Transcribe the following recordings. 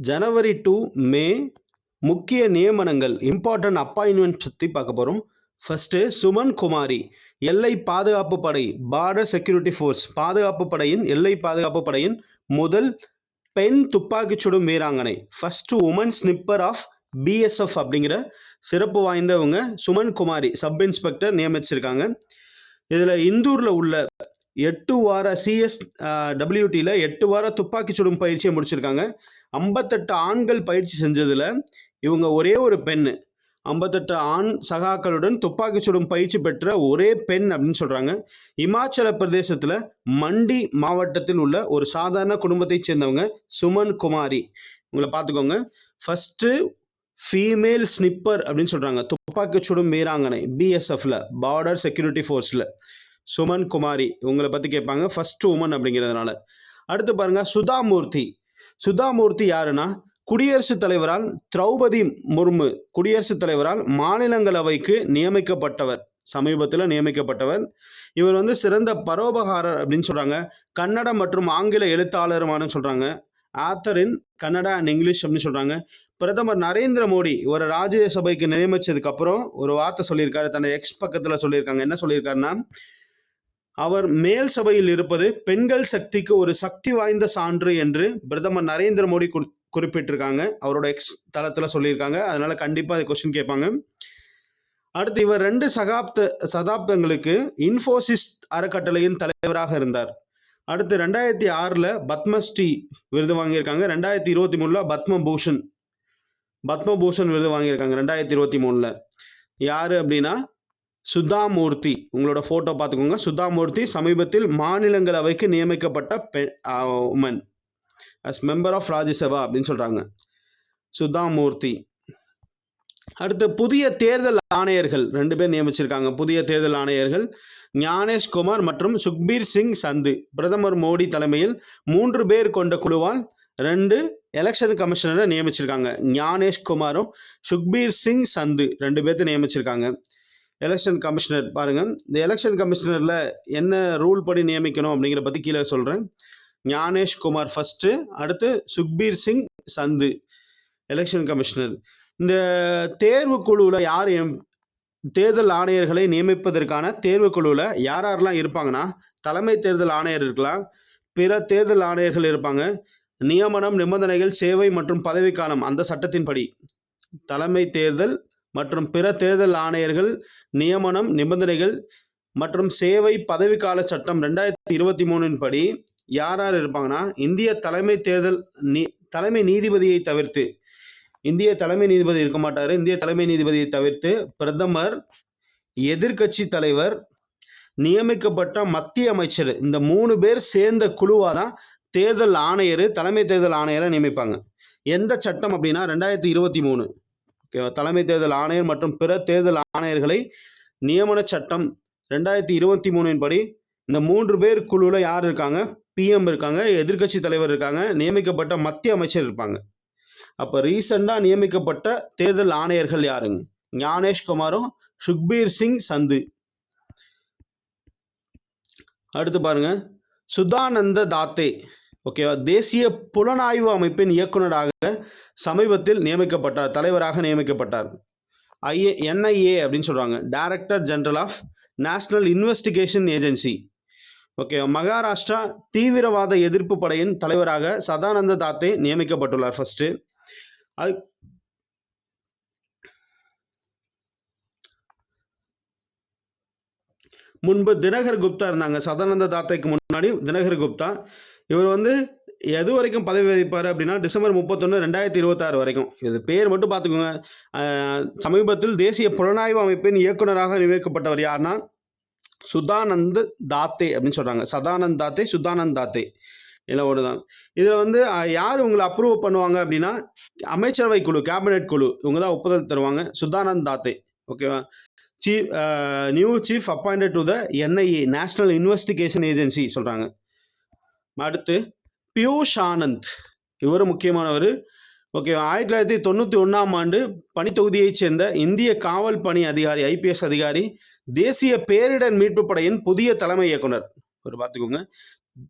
ஜனவரி to மே முக்கிய நியமனங்கள் important appointment பற்றி பார்க்க போகிறோம் ஃபஸ்ட்டு சுமன் குமாரி எல்லை பாதுகாப்பு படை பார்டர் செக்யூரிட்டி ஃபோர்ஸ் பாதுகாப்பு படையின் எல்லை பாதுகாப்பு படையின் முதல் பெண் துப்பாக்கிச் சுடும் வீராங்கனை. First woman sniper of BSF அப்படிங்கிற சிறப்பு வாய்ந்தவங்க சுமன் குமாரி சப் இன்ஸ்பெக்டர் நியமிச்சிருக்காங்க. இதில் இந்தூரில் உள்ள எட்டு வார சிஎஸ் டபிள்யூடியில் எட்டு வார துப்பாக்கிச் சுடும் பயிற்சியை முடிச்சிருக்காங்க. ஐம்பத்தெட்டு ஆண்கள் பயிற்சி செஞ்சதில் இவங்க ஒரே ஒரு பெண் ஐம்பத்தெட்டு ஆண் சகாக்களுடன் துப்பாக்கி சுடும் பயிற்சி பெற்ற ஒரே பெண் அப்படின்னு சொல்கிறாங்க இமாச்சல பிரதேசத்தில் மண்டி மாவட்டத்தில் உள்ள ஒரு சாதாரண குடும்பத்தைச் சேர்ந்தவங்க சுமன் குமாரி. உங்களை பார்த்துக்கோங்க. ஃபஸ்ட்டு ஃபீமேல் ஸ்னிப்பர் அப்படின்னு சொல்கிறாங்க துப்பாக்கி சுடும் வீராங்கனை பிஎஸ்எஃப்ல பார்டர் செக்யூரிட்டி ஃபோர்ஸில் சுமன் குமாரி இவங்களை பற்றி கேட்பாங்க. ஃபர்ஸ்ட் உமன் அப்படிங்கிறதுனால. அடுத்து பாருங்க சுதாமூர்த்தி. சுதாமூர்த்தி யாருன்னா குடியரசுத் தலைவரால் திரௌபதி முர்மு குடியரசுத் தலைவரால் மாநிலங்களவைக்கு நியமிக்கப்பட்டவர் சமீபத்தில் நியமிக்கப்பட்டவர். இவர் வந்து சிறந்த பரோபகாரர் அப்படின்னு சொல்கிறாங்க கன்னட மற்றும் ஆங்கில எழுத்தாளருமானு சொல்கிறாங்க ஆத்தரின் கன்னடா அண்ட் இங்கிலீஷ் அப்படின்னு சொல்கிறாங்க பிரதமர் நரேந்திர மோடி ஒரு ராஜ்யசபைக்கு நியமிச்சதுக்கு அப்புறம் ஒரு வார்த்தை சொல்லியிருக்காரு. தன்னை எக்ஸ் பக்கத்தில் சொல்லியிருக்காங்க. என்ன சொல்லியிருக்காருன்னா அவர் மேல் சபையில் இருப்பது பெண்கள் சக்திக்கு ஒரு சக்தி வாய்ந்த சான்று என்று பிரதமர் நரேந்திர மோடி குறி- குறிப்பிட்டிருக்காங்க. அவரோட எக்ஸ் தளத்தில் சொல்லியிருக்காங்க. அதனால கண்டிப்பாக அது கொஸ்டின் கேட்பாங்க. அடுத்து இவர் ரெண்டு சகாப்த சதாப்தங்களுக்கு இன்ஃபோசிஸ் அறக்கட்டளையின் தலைவராக இருந்தார். அடுத்து ரெண்டாயிரத்தி ஆறில் பத்மஸ்ரீ விருது வாங்கியிருக்காங்க. ரெண்டாயிரத்தி இருபத்தி மூணில் பத்மபூஷன் பத்மபூஷன் விருது வாங்கியிருக்காங்க. ரெண்டாயிரத்தி இருபத்தி மூணில். யார் அப்படின்னா சுதாமூர்த்தி. உங்களோட ஃபோட்டோ பார்த்துக்கோங்க. சுதாமூர்த்தி சமீபத்தில் மாநிலங்களவைக்கு நியமிக்கப்பட்ட பெ woman as member of Rajya Sabha அப்படின்னு சொல்கிறாங்க சுதாமூர்த்தி. அடுத்து புதிய தேர்தல் ஆணையர்கள். ரெண்டு பேர் நியமிச்சிருக்காங்க. புதிய தேர்தல் ஆணையர்கள் ஞானேஷ் குமார் மற்றும் சுக்பீர் சிங் சந்து. பிரதமர் மோடி தலைமையில் மூன்று பேர் கொண்ட குழுவால் ரெண்டு எலெக்ஷன் கமிஷனரை நியமிச்சிருக்காங்க. ஞானேஷ் குமாரும் சுக்பீர் சிங் சந்து ரெண்டு பேர்த்த நியமிச்சிருக்காங்க. எலெக்ஷன் கமிஷனர் பாருங்கள் இந்த எலெக்ஷன் கமிஷனரில் என்ன ரூல் படி நியமிக்கணும் அப்படிங்கிற பற்றி கீழே சொல்கிறேன் ஞானேஷ் குமார் ஃபஸ்ட்டு அடுத்து சுக்பீர் சிங் சந்து எலெக்ஷன் கமிஷனர் இந்த தேர்வு குழுவில் யார் எம்- தேர்தல் ஆணையர்களை நியமிப்பதற்கான தேர்வு குழுவில் யார் யாரெல்லாம் இருப்பாங்கன்னா தலைமை தேர்தல் ஆணையர் இருக்கலாம் பிற தேர்தல் ஆணையர்கள் இருப்பாங்க. நியமனம் நிபந்தனைகள் சேவை மற்றும் பதவிக்காலம் அந்த சட்டத்தின்படி. தலைமை தேர்தல் மற்றும் பிற தேர்தல் ஆணையர்கள் நியமனம் நிபந்தனைகள் மற்றும் சேவை பதவிக்கால சட்டம் ரெண்டாயிரத்தி இருபத்தி மூணின் படி யார் யார் இருப்பாங்கன்னா இந்திய தலைமை தேர்தல் நீ தலைமை நீதிபதியை தவிர்த்து இந்திய தலைமை நீதிபதி இருக்க மாட்டார். இந்திய தலைமை நீதிபதியை தவிர்த்து பிரதமர் எதிர்க்கட்சி தலைவர் நியமிக்கப்பட்ட மத்திய அமைச்சர் இந்த மூணு பேர் சேர்ந்த குழுவாக தான் தேர்தல் ஆணையர் தலைமை தேர்தல் ஆணையரை நியமிப்பாங்க. எந்த சட்டம் அப்படின்னா ரெண்டாயிரத்தி இருபத்தி மூணு. ஓகேவா? தலைமை தேர்தல் ஆணையர் மற்றும் பிற தேர்தல் ஆணையர்களை நியமன சட்டம் ரெண்டாயிரத்தி இருபத்தி மூணின் படி இந்த மூன்று பேர் குழுவில் யார் இருக்காங்க? பிஎம் இருக்காங்க எதிர்க்கட்சி தலைவர் இருக்காங்க நியமிக்கப்பட்ட மத்திய அமைச்சர் இருப்பாங்க. அப்போ ரீசெண்டாக நியமிக்கப்பட்ட தேர்தல் ஆணையர்கள் யாருங்க? ஞானேஷ் குமாரும் சுக்பீர் சிங் சந்து. அடுத்து பாருங்க. சுதானந்த தாத்தே. ஓகேவா? தேசிய புலனாய்வு அமைப்பின் இயக்குனராக சமீபத்தில் நியமிக்கப்பட்டார் தலைவராக நியமிக்கப்பட்டார். ஐஏ என்ஐஏ அப்படின்னு சொல்கிறாங்க director general of national investigation agency okay Maharashtra தீவிரவாத எதிர்ப்பு படையின் தலைவராக சதானந்த தாத்தே நியமிக்கப்பட்டுள்ளார் ஃபர்ஸ்ட் அது முன்பு தினகர் குப்தா இருந்தாங்க. சதானந்த தாத்தைக்கு முன்னாடி தினகர் குப்தா. இவர் வந்து எது வரைக்கும் பதவி வகிப்பார் அப்படின்னா டிசம்பர் முப்பத்தொன்று ரெண்டாயிரத்தி இருபத்தாறு வரைக்கும். இது பேர் மட்டும் பார்த்துக்கோங்க. சமீபத்தில் தேசிய புலனாய்வு அமைப்பின் இயக்குனராக நியமிக்கப்பட்டவர் யாருன்னா சுதானந்த் தாத்தே அப்படின்னு சொல்கிறாங்க சதானந்த் தாத்தே சுதானந்த் தாத்தே. என்ன ஒன்று தான். இதில் வந்து யார் உங்களை அப்ரூவ் பண்ணுவாங்க அப்படின்னா அமைச்சரவை குழு கேபினெட் குழு இவங்க தான் ஒப்புதல் தருவாங்க. சுதானந்த் தாத்தே. ஓகேவா? Chief new chief appointed to the NIA national investigation agency சொல்கிறாங்க அடுத்து பியூஷ் ஆனந்த். இவர் முக்கியமானவர். ஓகே ஆயிரத்தி தொள்ளாயிரத்தி தொண்ணூற்றி ஒன்றாம் ஆண்டு பணித்தொகுதியைச் சேர்ந்த இந்திய காவல் பணி அதிகாரி ஐபிஎஸ் அதிகாரி தேசிய பேரிடர் மீட்பு படையின் புதிய தலைமை இயக்குனர். ஒரு பார்த்துக்கோங்க.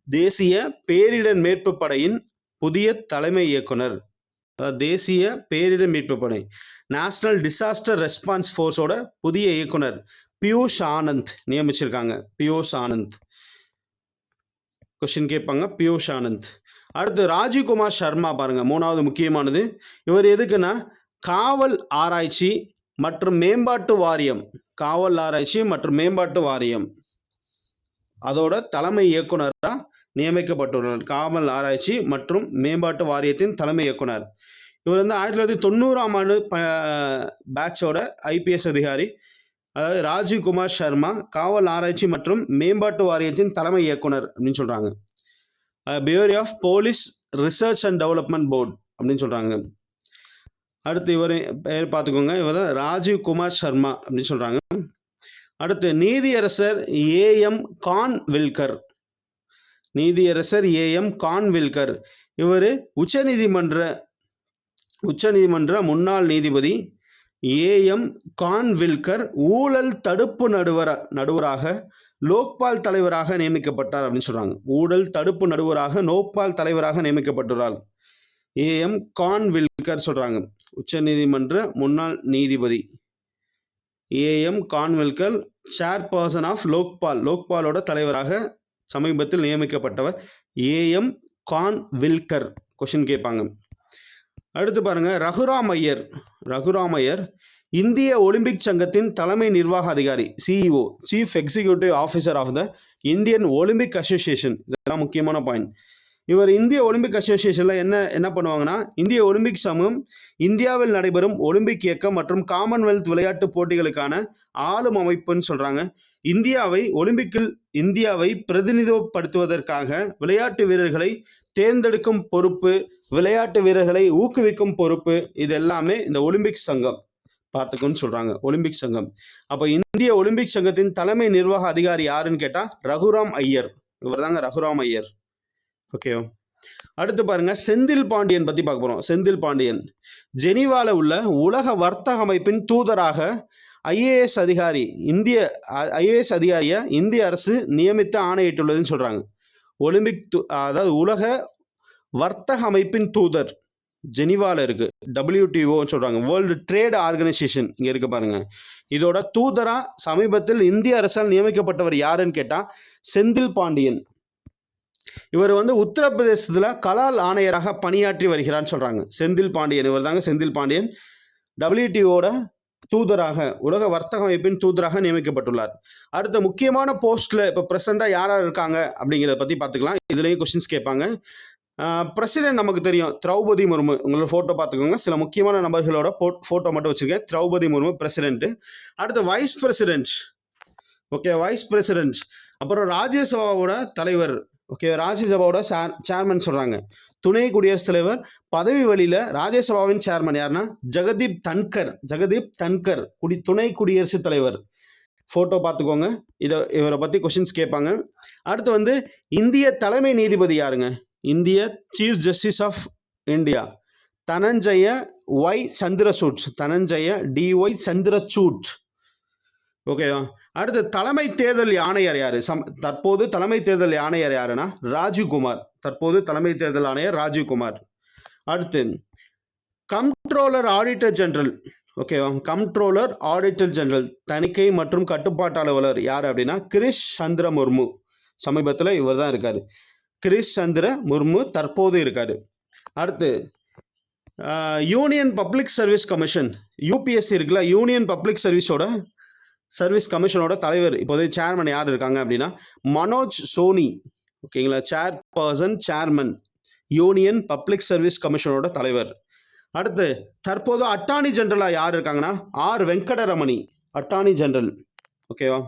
தேசிய பேரிடர் மீட்பு படையின் புதிய தலைமை இயக்குனர். அதாவது தேசிய பேரிடர் மீட்பு படை. நேஷனல் டிசாஸ்டர் ரெஸ்பான்ஸ் ஃபோர்ஸோட புதிய இயக்குனர் பியூஷ் ஆனந்த் நியமிச்சிருக்காங்க. பியூஷ் ஆனந்த். கொஸ்டின் கேட்பாங்க பியூஷ் ஆனந்த். அடுத்து ராஜீவ்குமார் சர்மா பாருங்க மூணாவது முக்கியமானது. இவர் எதுக்குன்னா காவல் ஆராய்ச்சி மற்றும் மேம்பாட்டு வாரியம். காவல் ஆராய்ச்சி மற்றும் மேம்பாட்டு வாரியம். அதோட தலைமை இயக்குனராக நியமிக்கப்பட்டுள்ளார். காவல் ஆராய்ச்சி மற்றும் மேம்பாட்டு வாரியத்தின் தலைமை இயக்குனர். இவர் வந்து ஆயிரத்தி தொள்ளாயிரத்தி தொண்ணூறாம் ஆண்டு ப பேட்சோட ஐபிஎஸ் அதிகாரி. அதாவது ராஜீவ்குமார் சர்மா காவல் ஆராய்ச்சி மற்றும் மேம்பாட்டு வாரியத்தின் தலைமை இயக்குனர் அப்படின்னு சொல்கிறாங்க bureau of police research and development board அப்படின்னு சொல்கிறாங்க அடுத்து இவர் பேர் பார்த்துக்கோங்க. இவர் தான் ராஜீவ் குமார் சர்மா அப்படின்னு சொல்கிறாங்க அடுத்து நீதியரசர் ஏஎம் கான் வில்கர் நீதியரசர் ஏஎம் கான் வில்கர் இவர் உச்சநீதிமன்ற உச்சநீதிமன்ற முன்னாள் நீதிபதி ஏஎம் கான்வில்கர் ஊழல் தடுப்பு நடுவர நடுவராக லோக்பால் தலைவராக நியமிக்கப்பட்டார் அப்படின்னு சொல்றாங்க. ஊழல் தடுப்பு நடுவராக லோக்பால் தலைவராக நியமிக்கப்பட்டுள்ளார். ஏஎம் கான்வில்கர் சொல்றாங்க. உச்சநீதிமன்ற முன்னாள் நீதிபதி. AM Khanwilkar chairperson of Lokpal லோக்பாலோட தலைவராக சமீபத்தில் நியமிக்கப்பட்டவர். ஏஎம் கான்வில்கர் கொஷின் கேட்பாங்க. அடுத்து பாருங்க ரகுராம் ஐயர் ரகுராம் ஐயர் இந்திய ஒலிம்பிக் சங்கத்தின் தலைமை நிர்வாக அதிகாரி CEO chief executive officer of the Indian Olympic association இதெல்லாம் முக்கியமான பாயிண்ட் இவர் இந்திய ஒலிம்பிக் அசோசியேஷனில் என்ன என்ன பண்ணுவாங்கன்னா இந்திய ஒலிம்பிக் சமூகம் இந்தியாவில் நடைபெறும் ஒலிம்பிக் இயக்கம் மற்றும் காமன்வெல்த் விளையாட்டுப் போட்டிகளுக்கான ஆளும் அமைப்புன்னு சொல்கிறாங்க இந்தியாவை ஒலிம்பிக்கில் இந்தியாவை பிரதிநிதித்துவப்படுத்துவதற்காக விளையாட்டு வீரர்களை தேர்ந்தெடுக்கும் பொறுப்பு விளையாட்டு வீரர்களை ஊக்குவிக்கும் பொறுப்பு இது எல்லாமே இந்த ஒலிம்பிக் சங்கம். பார்த்துக்குன்னு சொல்றாங்க ஒலிம்பிக் சங்கம். அப்போ இந்திய ஒலிம்பிக் சங்கத்தின் தலைமை நிர்வாக அதிகாரி யாருன்னு கேட்டா ரகுராம் ஐயர். இவர் தாங்க ரகுராம் ஐயர். ஓகேவா அடுத்து பாருங்க செந்தில் பாண்டியன் பத்தி பார்க்க போறோம். செந்தில் பாண்டியன். ஜெனீவால உள்ள உலக வர்த்தக அமைப்பின் தூதராக ஐஏஎஸ் அதிகாரி இந்திய ஐஏஎஸ் அதிகாரியை இந்திய அரசு நியமித்து ஆணையிட்டுள்ளதுன்னு சொல்றாங்க. ஒலிம்பிக் அதாவது உலக வர்த்தக அமைப்பின் தூதர் ஜெனிவால இருக்கு. டபிள்யூடிஓன்னு சொல்றாங்க. வேர்ல்டு ட்ரேட் ஆர்கனைசேஷன் இங்கே இருக்கு பாருங்க. இதோட தூதரா சமீபத்தில் இந்திய அரசால் நியமிக்கப்பட்டவர் யாருன்னு கேட்டா செந்தில் பாண்டியன். இவர் வந்து உத்தரப்பிரதேசத்தில் கலால் ஆணையராக பணியாற்றி வருகிறார்னு சொல்றாங்க. செந்தில் பாண்டியன் இவர் தாங்க செந்தில் பாண்டியன். டபிள்யூடிஓட தூதராக உலக வர்த்தக அமைப்பின் தூதராக நியமிக்கப்பட்டுள்ளார். அடுத்த முக்கியமான போஸ்ட்ல இப்போ ப்ரெசெண்டாக யார் யார் இருக்காங்க அப்படிங்கிறத பற்றி பார்த்துக்கலாம். இதுலேயும் கொஸ்டின்ஸ் கேட்பாங்க. பிரசிடென்ட் நமக்கு தெரியும். திரௌபதி முர்மு. உங்களோட ஃபோட்டோ பார்த்துக்கோங்க. சில முக்கியமான நபர்களோட ஃபோட்டோ மட்டும் வச்சிருக்கேன். திரௌபதி முர்மு பிரசிடென்ட் அடுத்து vice president okay vice president அப்புறம் ராஜ்யசபாவோட தலைவர். ஓகே ராஜ்யசபாவோட சேர்மன் சொல்றாங்க. துணை குடியரசுத் தலைவர் பதவி வழியில ராஜ்யசபாவின் சேர்மன் யாருன்னா? ஜெகதீப் தன்கர் ஜெகதீப் தன்கர் குடி துணை குடியரசுத் தலைவர். ஃபோட்டோ பார்த்துக்கோங்க. இதை இவரை பற்றி கொஷின்ஸ் கேட்பாங்க. அடுத்து வந்து இந்திய தலைமை நீதிபதி யாருங்க? இந்திய chief justice of India Dhananjaya Y Chandrachud Dhananjaya D Y Chandrachud. ஓகேவா அடுத்து தலைமை தேர்தல் ஆணையர் யார்? சம் தற்போது தலைமை தேர்தல் ஆணையர் யாருன்னா ராஜீவ்குமார் தற்போது தலைமை தேர்தல் ஆணையர் ராஜீவ்குமார் அடுத்து கம்ட்ரோலர் ஆடிட்டர் ஜெனரல் ஓகேவா கம்ட்ரோலர் ஆடிட்டர் ஜெனரல் தணிக்கை மற்றும் கட்டுப்பாட்டு அலுவலர் யார் அப்படின்னா கிரிஷ் சந்திர முர்மு. சமீபத்தில் இவர் தான் இருக்கார். கிரிஷ் சந்திர முர்மு தற்போது இருக்கார். அடுத்து union public service commission UPSC இருக்குல்ல யூனியன் பப்ளிக் சர்வீஸோட சர்வீஸ் கமிஷனோட தலைவர். இப்போதைய சேர்மன் யார் இருக்காங்க அப்படின்னா மனோஜ் சோனி. ஓகேங்களா chairperson chairman union public service கமிஷனோட தலைவர். அடுத்து தற்போது அட்டானி ஜென்ரலாக யார் இருக்காங்கன்னா ஆர் வெங்கடரமணி. அட்டானி ஜென்ரல் ஓகேவா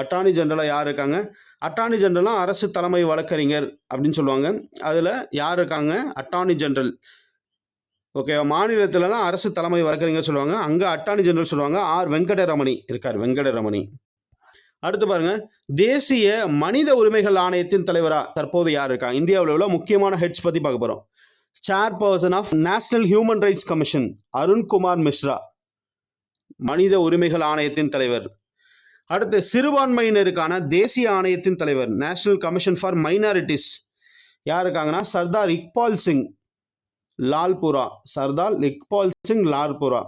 அட்டானி ஜென்ரலாக யார் இருக்காங்க? அட்டார்னி ஜென்ரலாக அரசு தலைமை வழக்கறிஞர் அப்படின்னு சொல்லுவாங்க. அதில் யார் இருக்காங்க? அட்டார்னி ஜென்ரல் ஓகே மாநிலத்தில் தான் அரசு தலைமை வழக்கறிஞர் சொல்லுவாங்க. அங்கே அட்டார்னி ஜெனரல் சொல்லுவாங்க. ஆர் வெங்கடரமணி இருக்கார் வெங்கடரமணி. அடுத்து பாருங்க. தேசிய மனித உரிமைகள் ஆணையத்தின் தலைவராக தற்போது யார் இருக்கா? இந்தியாவில் உள்ள முக்கியமான ஹெட்ஸ் பற்றி பார்க்க போகிறோம் chairperson of national human rights commission Arun Kumar Mishra. மனித உரிமைகள் ஆணையத்தின் தலைவர். அடுத்து சிறுபான்மையினருக்கான தேசிய ஆணையத்தின் தலைவர் நேஷனல் கமிஷன் ஃபார் மைனாரிட்டிஸ் யார் இருக்காங்கன்னா? சர்தார் இக்பால் சிங். லால்புரா. சர்தார் இக்பால் சிங் லால்புரா.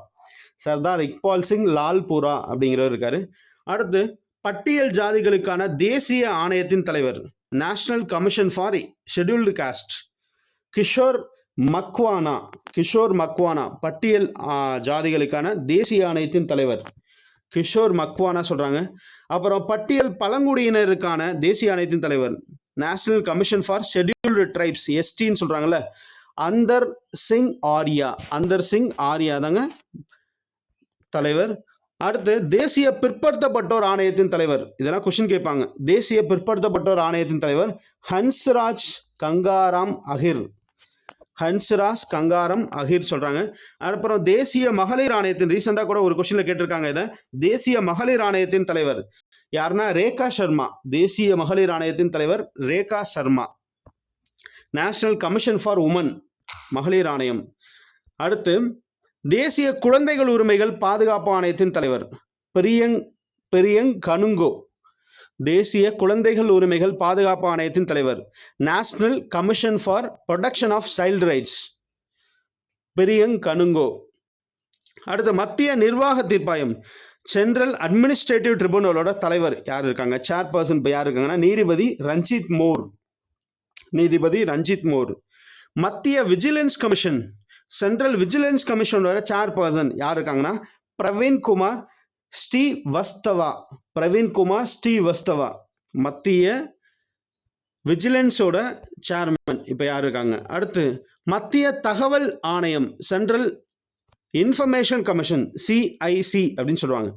சர்தார் இக்பால் சிங் லால்புரா அப்படிங்கிறவர் இருக்காரு. அடுத்து பட்டியல் ஜாதிகளுக்கான தேசிய ஆணையத்தின் தலைவர் national commission for scheduled caste Kishore Makwana. Kishore Makwana பட்டியல் ஜாதிகளுக்கான தேசிய ஆணையத்தின் தலைவர் கிஷோர் மக்வானா சொல்றாங்க. அப்புறம் பட்டியல் பழங்குடியினருக்கான தேசிய ஆணையத்தின் தலைவர் national commission for scheduled tribes எஸ்டின்னு சொல்றாங்கல்ல அந்தர் சிங் ஆர்யா அந்தர் சிங் ஆர்யா தாங்க தலைவர். அடுத்து தேசிய பிற்படுத்தப்பட்டோர் ஆணையத்தின் தலைவர். இதெல்லாம் கொஸ்டின் கேட்பாங்க. தேசிய பிற்படுத்தப்பட்டோர் ஆணையத்தின் தலைவர் ஹன்ஸ்ராஜ் கங்காராம் அகிர் ஹன்ஸ்ராஜ் கங்காரம் அகிர் சொல்றாங்க. அப்புறம் தேசிய மகளிர் ஆணையத்தின் ரீசெண்டாக கூட ஒரு கொஸ்டின்ல கேட்டிருக்காங்க இதை. தேசிய மகளிர் ஆணையத்தின் தலைவர் யாருன்னா? ரேகா சர்மா. தேசிய மகளிர் ஆணையத்தின் தலைவர் Rekha Sharma. National commission for woman மகளிர் ஆணையம். அடுத்து தேசிய குழந்தைகள் உரிமைகள் பாதுகாப்பு ஆணையத்தின் தலைவர் பெரியங் பெரியங் கனுங்கோ. தேசிய குழந்தைகள் உரிமைகள் பாதுகாப்பு ஆணையத்தின் தலைவர் national commission for protection of child rights Priyank Kanoongo. அடுத்து மத்திய நிர்வாக தீர்ப்பாயம் சென்ட்ரல் அட்மினிஸ்ட்ரேட்டிவ் ட்ரிபுனலோட தலைவர் யார் இருக்காங்க? சேர்பர்சன் இப்போ யார் இருக்காங்கன்னா நீதிபதி ரஞ்சித் மோர். நீதிபதி ரஞ்சித் மோர். மத்திய விஜிலன்ஸ் கமிஷன் சென்ட்ரல் விஜிலன்ஸ் கமிஷனோட சேர்பர்சன் யார் இருக்காங்கன்னா? பிரவீன்குமார் ஸ்ரீ வஸ்தவா பிரவீன் குமார் ஸ்ரீ வஸ்தவா மத்திய விஜிலன்ஸோட சேர்மன் இப்போ யார் இருக்காங்க? அடுத்து மத்திய தகவல் ஆணையம் சென்ட்ரல் இன்ஃபர்மேஷன் கமிஷன் சிஐசி அப்படின்னு சொல்லுவாங்க.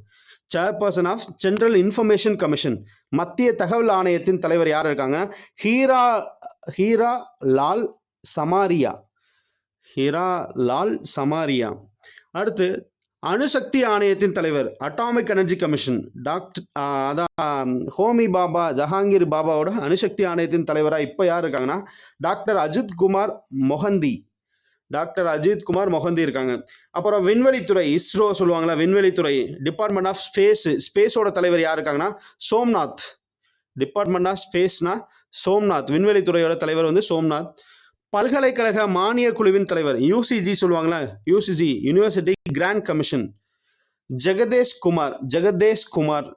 Chairperson of central information commission. மத்திய தகவல் ஆணையத்தின் தலைவர் யார் இருக்காங்க ஹீரா ஹீரா லால் சமாரியா. ஹிராலால் சமாரியா. அடுத்து அணுசக்தி ஆணையத்தின் தலைவர் அட்டாமிக் எனர்ஜி கமிஷன். டாக்டர் அதான் ஹோமி பாபா ஜஹாங்கீர் பாபாவோட அணுசக்தி ஆணையத்தின் தலைவராக இப்போ யார் இருக்காங்கன்னா டாக்டர் அஜித் குமார் மொஹந்தி. டாக்டர் அஜித் குமார் மொஹந்தி இருக்காங்க. அப்புறம் விண்வெளித்துறை இஸ்ரோ சொல்லுவாங்களா விண்வெளித்துறை. டிபார்ட்மெண்ட் ஆஃப் ஸ்பேஸ் ஸ்பேஸோட தலைவர் யார் இருக்காங்கன்னா சோம்நாத். டிபார்ட்மெண்ட் ஆஃப் ஸ்பேஸ்னா சோம்நாத். விண்வெளித்துறையோட தலைவர் வந்து சோம்நாத். பல்கலைக்கழக மானிய குழுவின் தலைவர் யூசிஜி சொல்லுவாங்களா UGC university grant commission Jagadesh Kumar Jagadesh Kumar.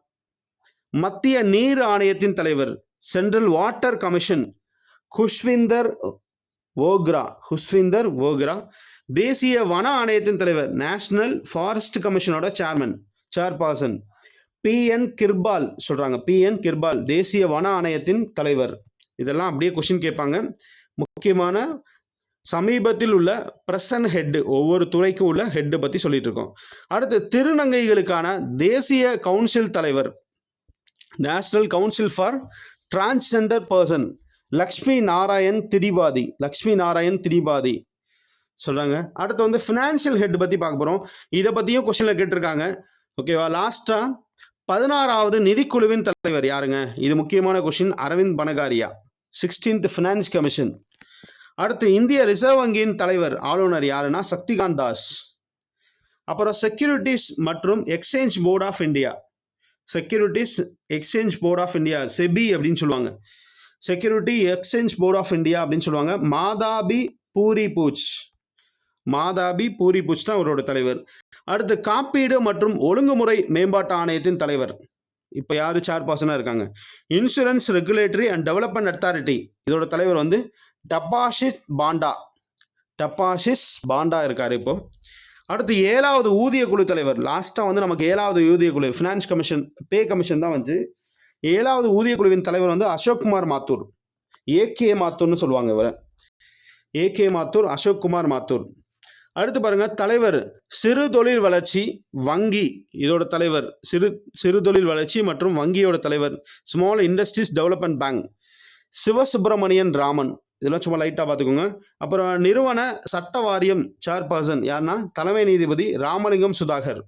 மத்திய நீர் ஆணையத்தின் தலைவர் central water commission Kushvinder Vohra Kushvinder Vohra. தேசிய வன ஆணையத்தின் தலைவர் national forest கமிஷனோட chairman chairperson P N Kirpal சொல்றாங்க பி என் கிர்பால் தேசிய வன ஆணையத்தின் தலைவர். இதெல்லாம் அப்படியே கொஷின் கேட்பாங்க. முக்கியமான சமீபத்தில் உள்ள பிரசன் ஹெட்டு ஒவ்வொரு துறைக்கும் உள்ள ஹெட்டு பற்றி சொல்லிட்டு இருக்கோம் அடுத்து திருநங்கைகளுக்கான தேசிய கவுன்சில் தலைவர் national council for transgender person Laxmi Narayan Tripathi Laxmi Narayan Tripathi சொல்கிறாங்க அடுத்து வந்து ஃபினான்ஷியல் ஹெட் பற்றி பார்க்க போகிறோம் இதை பற்றியும் கொஸ்டினில் கேட்டிருக்காங்க. ஓகேவா லாஸ்ட்டாக பதினாறாவது நிதிக்குழுவின் தலைவர் யாருங்க? இது முக்கியமான question Arvind Panagariya sixteenth finance commission அடுத்து இந்திய ரிசர்வ் வங்கியின் தலைவர் ஆளுநர் யாருன்னா சக்திகாந்த் தாஸ். அப்புறம் செக்யூரிட்டிஸ் மற்றும் exchange board of India securities exchange board of India SEBI அப்படின்னு சொல்லுவாங்க. Security exchange board of India அப்படின்னு சொல்லுவாங்க. மாதாபி பூரி பூச் மாதாபி பூரி பூச் தான் அவரோட தலைவர். அடுத்து காப்பீடு மற்றும் ஒழுங்குமுறை மேம்பாட்டு ஆணையத்தின் தலைவர். இப்போ யார் சேர்பர்சனாக இருக்காங்க? Insurance regulatory and development authority இதோட தலைவர் வந்து டப்பாஷிஸ் பாண்டா. டப்பாஷிஸ் பாண்டா இருக்கார் இப்போ. அடுத்து ஏழாவது ஊதிய குழு தலைவர். லாஸ்ட்டாக வந்து நமக்கு ஏழாவது ஊதிய குழு ஃபினான்ஸ் கமிஷன் பே கமிஷன் தான் வந்து. ஏழாவது ஊதிய குழுவின் தலைவர் வந்து அசோக் குமார் மாத்தூர். ஏகே மாத்தூர்னு சொல்லுவாங்க இவரை. ஏகே மாத்தூர் அசோக் குமார் மாத்தூர். அடுத்து பாருங்க தலைவர் சிறு தொழில் வளர்ச்சி வங்கி. இதோட தலைவர் சிறு சிறு தொழில் வளர்ச்சி மற்றும் வங்கியோட தலைவர் small industries development bank Sivasubramanian Raman. இதெல்லாம் சும்மா லைட்டாக பார்த்துக்கோங்க. அப்புறம் நிறுவன சட்ட வாரியம் சேர்பர்சன் யாருன்னா தலைமை நீதிபதி ராமலிங்கம் சுதாகர்.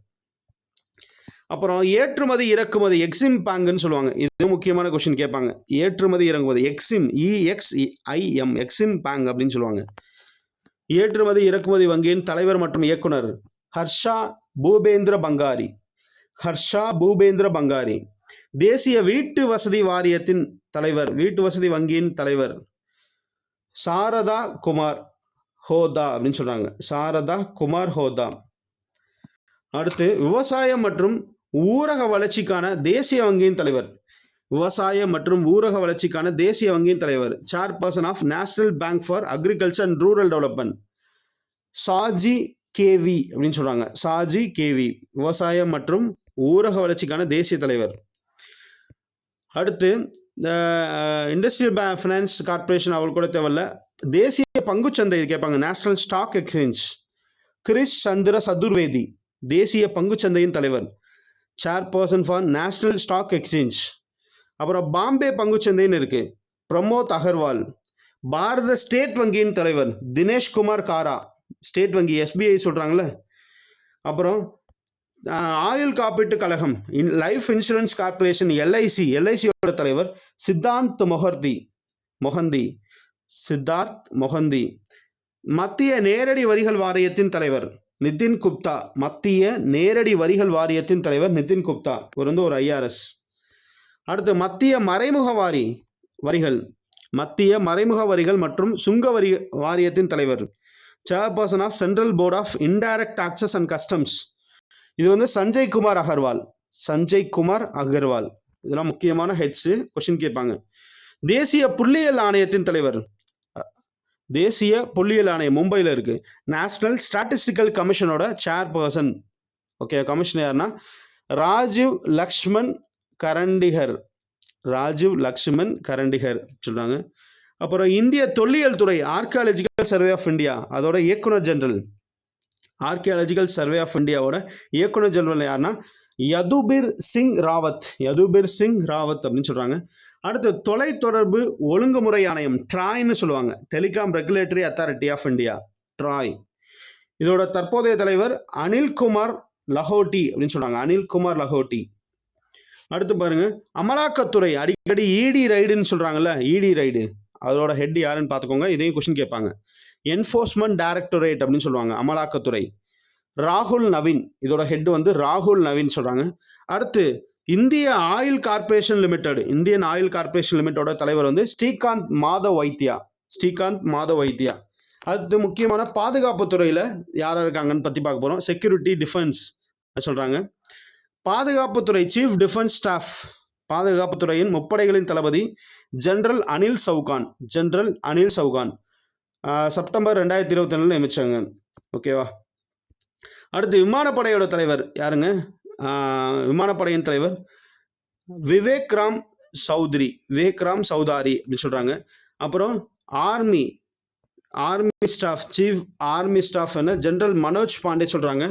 அப்புறம் ஏற்றுமதி இறக்குமதி எக்ஸிம் பேங்குன்னு சொல்லுவாங்க. இது முக்கியமான கொஸ்டின் கேட்பாங்க. ஏற்றுமதி இறக்குமதி EXIM E X I M EXIM bank அப்படின்னு சொல்லுவாங்க. ஏற்றுமதி இறக்குமதி வங்கியின் தலைவர் மற்றும் இயக்குனர் ஹர்ஷா பூபேந்திர பங்காரி. ஹர்ஷா பூபேந்திர பங்காரி. தேசிய வீட்டு வசதி வாரியத்தின் தலைவர் வீட்டு வசதி வங்கியின் தலைவர். சாரதா குமார் ஹோதா அப்படின்னு சொல்றாங்க. சாரதா குமார் ஹோதா. அடுத்து விவசாயம் மற்றும் ஊரக வளர்ச்சிக்கான தேசிய வங்கியின் தலைவர். விவசாய மற்றும் ஊரக வளர்ச்சிக்கான தேசிய வங்கியின் தலைவர். Chairperson of national bank for agriculture and rural development Shaji KV அப்படின்னு சொல்றாங்க. சாஜி கேவி. விவசாயம் மற்றும் ஊரக வளர்ச்சிக்கான தேசிய தலைவர். அடுத்து இண்டஸ்ட்ரியல் பே ஃபினான்ஸ் கார்பரேஷன் அவள் கூட தேவையில்ல. தேசிய பங்குச்சந்தை கேட்பாங்க. National stock exchange Girish Chandra Chaturvedi தேசிய பங்குச்சந்தையின் தலைவர். Chairperson for national stock exchange அப்புறம் பாம்பே பங்குச்சந்தைன்னு இருக்கு. பிரமோத் அகர்வால் பாரத ஸ்டேட் வங்கியின் தலைவர். தினேஷ் குமார் காரா. ஸ்டேட் வங்கி எஸ்பிஐ சொல்கிறாங்களே அப்புறம் ஆயுள் காப்பீட்டு கழகம் in life insurance corporation LIC எல்ஐசியோட தலைவர் சித்தாந்த் மொஹர்தி மொஹந்தி சித்தார்த் மொஹந்தி. மத்திய நேரடி வரிகள் வாரியத்தின் தலைவர் நிதின் குப்தா. மத்திய நேரடி வரிகள் வாரியத்தின் தலைவர் நிதின் குப்தா. இவர் வந்து ஒரு ஐஆர்எஸ் அடுத்து மத்திய மறைமுக வாரி வரிகள். மத்திய மறைமுக வரிகள் மற்றும் சுங்க வரி வாரியத்தின் தலைவர். Chairperson of central board of indirect taxes and customs இது வந்து சஞ்சய் குமார் அகர்வால். சஞ்சய் குமார் அகர்வால். இதெல்லாம் முக்கியமான ஹெட்ஸ் கொஸ்டின் கேட்பாங்க. தேசிய புள்ளியியல் ஆணையத்தின் தலைவர். தேசிய புள்ளியியல் ஆணையம் மும்பையில் இருக்கு. நேஷனல் ஸ்டாட்டிஸ்டிக்கல் கமிஷனோட சேர்பர்சன் ஓகே கமிஷன் யாருன்னா ராஜீவ் லக்ஷ்மன் கரண்டிகர். ராஜீவ் லக்ஷ்மன் கரண்டிகர் சொல்றாங்க. அப்புறம் இந்திய தொல்லியல் துறை ஆர்கியாலஜிக்கல் சர்வே ஆஃப் இந்தியா அதோட இயக்குனர் ஜெனரல் ஆர்கியாலஜிக்கல் சர்வே ஆஃப் இந்தியாவோட இயக்குனர் ஜெனரல் யாருன்னா யதுபீர் சிங் ராவத். யதுபீர் சிங் ராவத் அப்படின்னு சொல்கிறாங்க அடுத்து தொலைத்தொடர்பு ஒழுங்குமுறை ஆணையம் ட்ராய்னு சொல்லுவாங்க. Telecom regulatory authority of India TRAI. இதோட தற்போதைய தலைவர் அனில்குமார் லஹோட்டி அப்படின்னு சொல்றாங்க. அனில்குமார் லஹோட்டி. அடுத்து பாருங்க அமலாக்கத்துறை அடிக்கடி இடி ரைடுன்னு சொல்றாங்கல்ல இடி ரைடு. அதோட ஹெட் யாருன்னு பார்த்துக்கோங்க இதையும் கொஸ்டின் கேட்பாங்க. என்ஃபோர்ஸ்மெண்ட் டைரக்டரேட் அப்படின்னு சொல்லுவாங்க அமலாக்கத்துறை. ராகுல் நவீன் இதோட ஹெட் வந்து ராகுல் நவீன் சொல்றாங்க. அடுத்து இந்திய oil corporation limited Indian oil corporation லிமிட்டோட தலைவர் வந்து ஸ்ரீகாந்த் மாதவ் வைத்தியா ஸ்ரீகாந்த் மாதவ் வைத்தியா அடுத்து முக்கியமான பாதுகாப்பு துறையில யார் இருக்காங்கன்னு பத்தி பார்க்க போறோம். செக்யூரிட்டி டிஃபென்ஸ் சொல்றாங்க. பாதுகாப்புத்துறை சீஃப் டிஃபென்ஸ் ஸ்டாஃப் பாதுகாப்புத்துறையின் முப்படைகளின் தளபதி general Anil Chauhan general Anil Chauhan. September ரெண்டாயிரத்தி இருபத்தி ரெண்டில் நியமிச்சாங்க. ஓகேவா? அடுத்து விமானப்படையோட தலைவர் யாருங்க? விமானப்படையின் தலைவர் விவேக் ராம் சௌத்ரி. விவேக் ராம் சௌதாரி அப்படின்னு சொல்கிறாங்க அப்புறம் army army staff chief army staff என்ன? ஜென்ரல் மனோஜ் பாண்டே சொல்கிறாங்க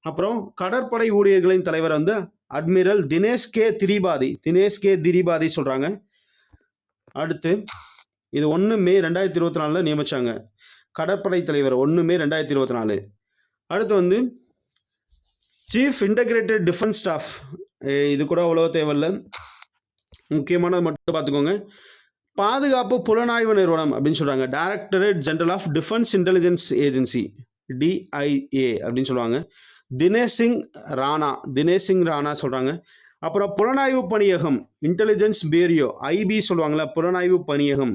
அப்புறம் கடற்படை ஊழியர்களின் தலைவர் வந்து admiral Dinesh K Tripathi. Dinesh K Tripathi சொல்கிறாங்க அடுத்து இது ஒன்று மே ரெண்டாயிரத்தி இருபத்தி நாலில் நியமித்தாங்க கடற்படை தலைவர் ஒன்று மே ரெண்டாயிரத்தி இருபத்தி நாலு. அடுத்து வந்து சீஃப் இன்டகிரேட்டட் டிஃபென்ஸ் ஸ்டாஃப் இது கூட அவ்வளோ தேவையில்ல. முக்கியமானது மட்டும் பார்த்துக்கோங்க. பாதுகாப்பு புலனாய்வு நிறுவனம் அப்படின்னு சொல்கிறாங்க directorate general of defence intelligence agency DIA அப்படின்னு சொல்லுவாங்க. தினேஷ் சிங் ராணா தினேஷ் சிங் ராணா சொல்கிறாங்க அப்புறம் புலனாய்வு பணியகம் இன்டெலிஜென்ஸ் பேரியோ ஐபி சொல்லுவாங்களா புலனாய்வு பணியகம்.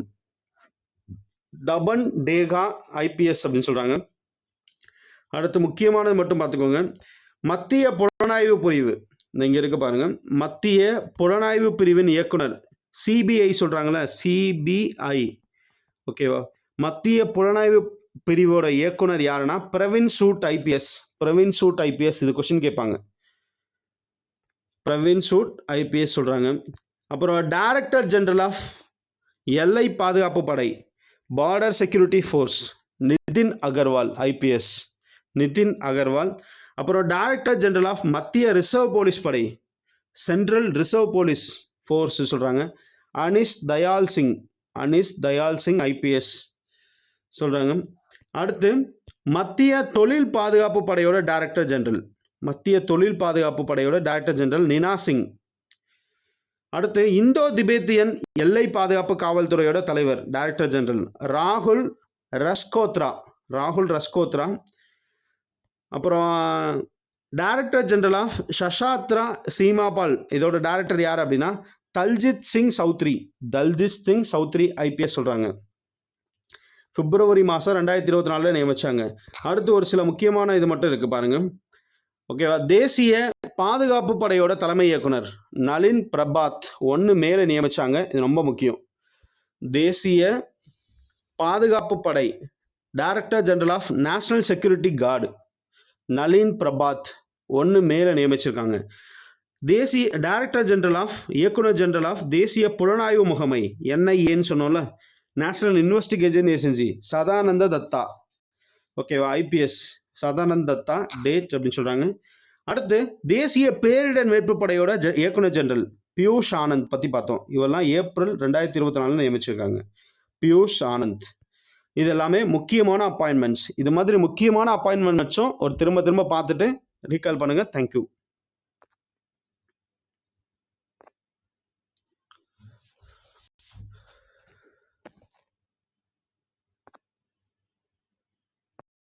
டபன் டேகா ஐபிஎஸ் அப்படின்னு சொல்றாங்க. அடுத்து முக்கியமானது மட்டும் பார்த்துக்கோங்க. மத்திய புலனாய்வு பிரிவு. இந்த இங்க இருக்கு பாருங்க. மத்திய புலனாய்வு பிரிவின் இயக்குனர் சிபிஐ சொல்றாங்கல்ல சிபிஐ. ஓகேவா மத்திய புலனாய்வு பிரிவோட இயக்குனர் யாருன்னா பிரவீன் சூட் ஐபிஎஸ். பிரவீன் சூட் ஐபிஎஸ் இது கொஸ்டின் கேட்பாங்க. பிரவீன் சூட் ஐபிஎஸ் சொல்றாங்க. அப்புறம் டைரக்டர் ஜெனரல் ஆஃப் எல்லை பாதுகாப்பு படை. Border security force Nitin Agarwal IPS Nitin Agarwal அப்புறம் டைரக்டர் ஜெனரல் ஆஃப் மத்திய ரிசர்வ் போலீஸ் படை சென்ட்ரல் ரிசர்வ் போலீஸ் ஃபோர்ஸ் சொல்கிறாங்க அனிஷ் தயால் சிங் அனிஷ் தயால் சிங் ஐபிஎஸ் சொல்கிறாங்க அடுத்து மத்திய தொழில் பாதுகாப்பு படையோட டைரக்டர் ஜெனரல் மத்திய தொழில் பாதுகாப்பு படையோட டைரக்டர் ஜெனரல் நினா சிங் அடுத்து இந்தோ திபேத்தியன் எல்லை பாதுகாப்பு காவல்துறையோட தலைவர் டைரக்டர் ஜெனரல் ராகுல் ரஸ்கோத்ரா. ராகுல் ரஸ்கோத்ரா. அப்புறம் director general of Sashastra Seema Bal. இதோட டைரக்டர் யார் அப்படின்னா தல்ஜித் சிங் சௌத்ரி. தல்ஜித் சிங் சௌத்ரி ஐபிஎஸ் சொல்கிறாங்க பிப்ரவரி மாதம் ரெண்டாயிரத்தி இருபத்தி நாலில் நியமித்தாங்க அடுத்து ஒரு சில முக்கியமான இது மட்டும் இருக்குது பாருங்கள் ஓகேவா? தேசிய பாதுகாப்பு படையோட தலைமை இயக்குனர் நளின் பிரபாத் ஒன்று மேலே நியமிச்சாங்க. இது ரொம்ப முக்கியம். தேசிய பாதுகாப்பு படை director general of national security guard Nalin Prabhat ஒன்று மேலே நியமிச்சிருக்காங்க. தேசிய டைரக்டர் ஜெனரல் ஆஃப் இயக்குனர் ஜெனரல் ஆஃப் தேசிய புலனாய்வு முகமை என்ஐஏன்னு சொன்னோம்ல? National investigation agency Sadananda Date. ஓகேவா? ஐபிஎஸ் சதானந்தத்தா டேட் அப்படின்னு சொல்கிறாங்க அடுத்து தேசிய பேரிடர் மீட்பு படையோட ஜ இயக்குனர் ஜெனரல் பியூஷ் ஆனந்த் பற்றி பார்த்தோம். இவெல்லாம் ஏப்ரல் ரெண்டாயிரத்தி இருபத்தி நாலில் நியமிச்சிருக்காங்க. பியூஷ் ஆனந்த். இது எல்லாமே முக்கியமான அப்பாயின்மெண்ட்ஸ் இது மாதிரி முக்கியமான அப்பாயின்மெண்ட்ஸும் ஒரு திரும்ப திரும்ப பார்த்துட்டு ரீகால் பண்ணுங்கள் தேங்க்யூ